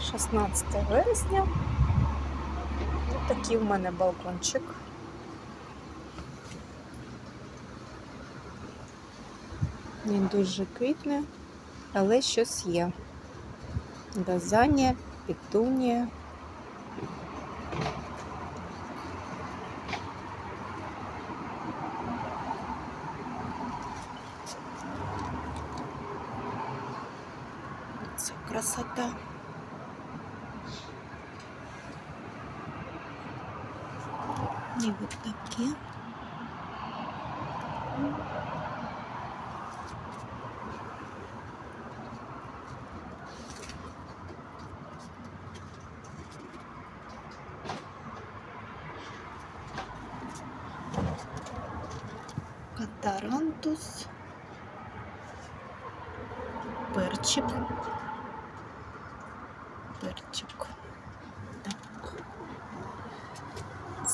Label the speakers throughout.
Speaker 1: 16 вересня. Ось такий в мене балкончик. Він дуже квітне, але щось є. Газання, петунія. Це красота. От таке. Катарантус. Перчик. Перчик.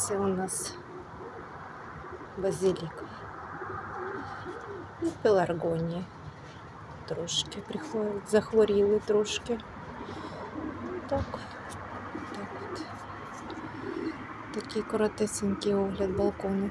Speaker 1: Це у нас базилік. І пеларгонія. Трошки приходять, захворіли трошки. Так. Так от. Такий коротесенький огляд балкону.